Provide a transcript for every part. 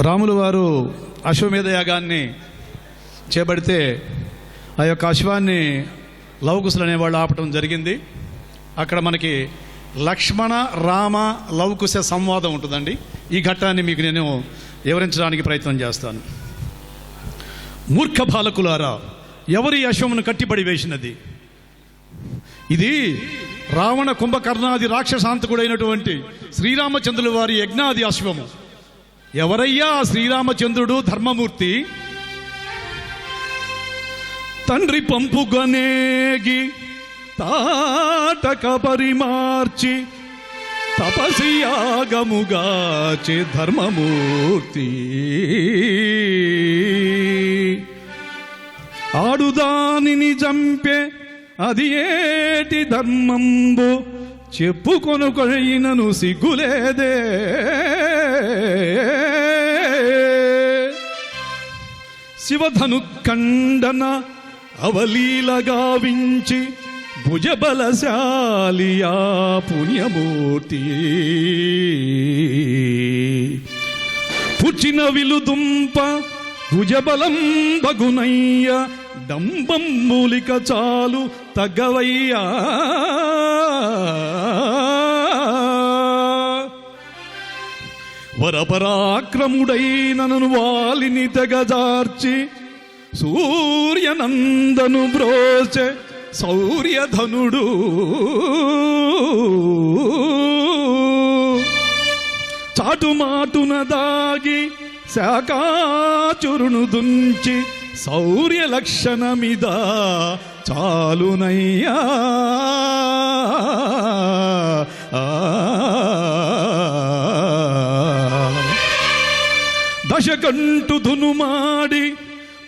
రాములు వారు అశ్వమేధ యాగాన్ని చేపడితే ఆ యొక్క అశ్వాన్ని లవకుశులు అనేవాళ్ళు ఆపటం జరిగింది. అక్కడ మనకి లక్ష్మణ రామ లవకుశ సంవాదం ఉంటుందండి. ఈ ఘట్టాన్ని మీకు నేను వివరించడానికి ప్రయత్నం చేస్తాను. మూర్ఖ బాలకులారా ఎవరి అశ్వమును కట్టిపడి వేసినది? ఇది రావణ కుంభకర్ణాది రాక్షసాంతకుడైనటువంటి శ్రీరామచంద్రుల వారి యజ్ఞాది అశ్వము. ఎవరయ్యా శ్రీరామచంద్రుడు ధర్మమూర్తి? తండ్రి పంపుగనేగి తాటక పరిమార్చి తపసియాగముగాచి ధర్మమూర్తి. ఆడుదానిని చంపే అది ఏటి ధర్మంబు? చెప్పుకొనుకొయినను సిగ్గులేదే. శివధను ఖండన అవలీలగావించి భుజబలశాలియా పుణ్యమూర్తి. పుచ్చిన విలుదుంప భుజబలం బగునయ్య డంబం మూలిక చాలు తగవయ్యా. పరపరాక్రముడైనను వాలిని తెగజార్చి సూర్యనందను బ్రోచె సౌర్యధనుడు. చాటుమాటున దాగి శాకాచురును దుంచి సౌర్య లక్షణమిద చాలునయ్యా. దశకంటు ధునుమాడి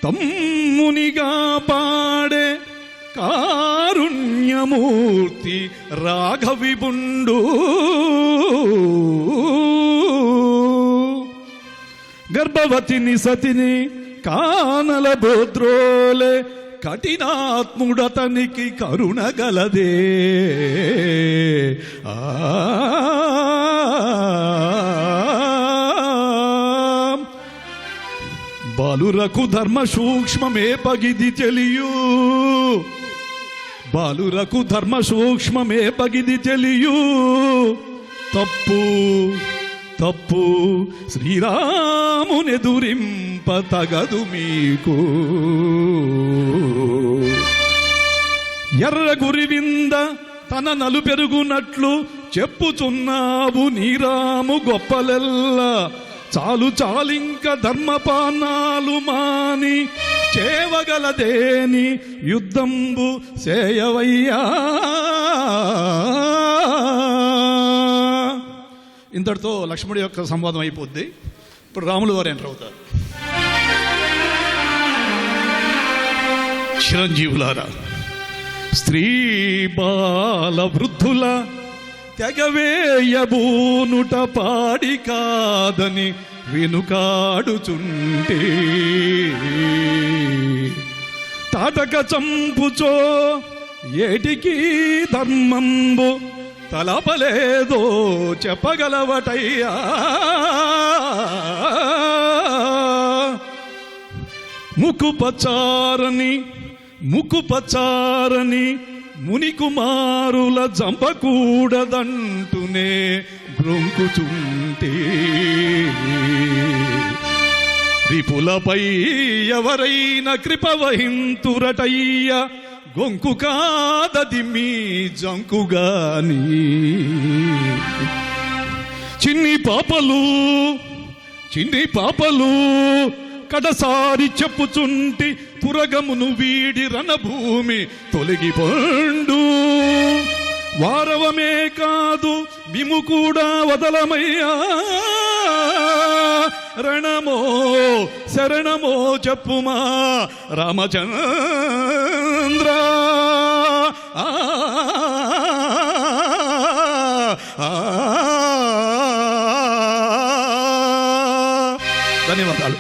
తమ్మునిగా పాడే కారుణ్యమూర్తి రాఘవిబుండు. గర్భవతిని సతిని కానల బోద్రోలే కఠినాత్ముడతనికి కరుణ గలదే. ఆ బాలురకు ధర్మ సూక్ష్మమే పగిది తెలియు. బాలురకు ధర్మ సూక్ష్మమే పగిది తెలియు. తప్పు తప్పు శ్రీరామునెదురింప తగదు మీకు. ఎర్ర గురివింద తన నలు పెరుగునట్లు చెప్పుచున్నావు నీరాము గొప్పలెల్లా. చాలు చాలింక ధర్మపానాలు మాని చేవగలదేని యుద్ధంబు చేయవయ్యా ఇంతటితో లక్ష్మణుడి యొక్క సంవాదం అయిపోద్ది. ఇప్పుడు రాములు వారు ఎంటర్ అవుతారు. చిరంజీవులారా స్త్రీ బాల వృద్ధుల తెగవేయబూనుట పాడి కాదని వెనుకాడుచుంటే. తాటక చంపుచో ఏటికి ధర్మంబు తలపలేదో చెప్పగలవటయ్యా. ముక్కు ముకుపచారని ముక్కు పచారని ముని కుమారుల జంపకూడదంటూనే గ్రొంకుచుంటే రిపులపై ఎవరైనా కృప వహింతురటయ్య గొంకు కాదది మీ జంకుగాని చిన్ని పాపలు చిన్ని పాపలు ఒక్కటసారి చెప్పుచుంటి పురగమును వీడి రణభూమి తొలగిపోండు వారవమే కాదు మిము కూడా వదలమయ్యా రణమో శరణమో చెప్పుమా రామచంద్ర ఆ ధన్యవాదాలు